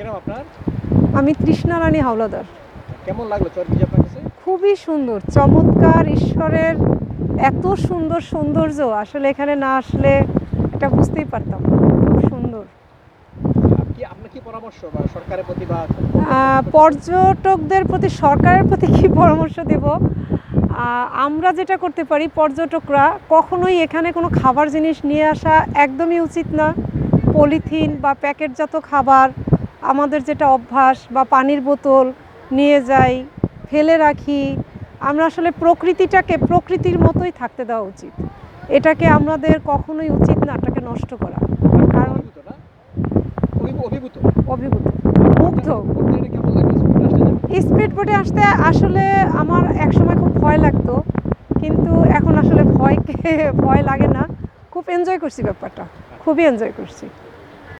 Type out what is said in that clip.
আপনার? আমি তৃষ্ণা রানী হাওলাদার। কেমন লাগল চরকিজি আপনার কাছে? খুবই সুন্দর চমৎকার ঈশ্বরের এত সুন্দর সৌন্দর্য। আসলে এখানে না আসলে এটা বুঝতেই পারতাম খুব সুন্দর। পর্যটকদের প্রতি সরকারের প্রতি কি পরামর্শ দেব? আমরা যেটা করতে পারি পর্যটকরা কখনোই এখানে কোনো খাবার জিনিস নিয়ে আসা একদমই উচিত না। পলিথিন বা প্যাকেটজাত খাবার আমাদের যেটা অভ্যাস বা পানির বোতল নিয়ে যাই ফেলে রাখি আমরা আসলে প্রকৃতিটাকে প্রকৃতির মতোই থাকতে দেওয়া উচিত। এটাকে আমাদের কখনোই উচিত না এটাকে নষ্ট করা। কারণ অভিভূত মুগ্ধ? স্পিড বোটে আসতে আসলে আমার একসময় খুব ভয় লাগতো কিন্তু এখন আসলে ভয়কে ভয় লাগে না। খুব এনজয় করছি ব্যাপারটা। খুবই এনজয় করছি।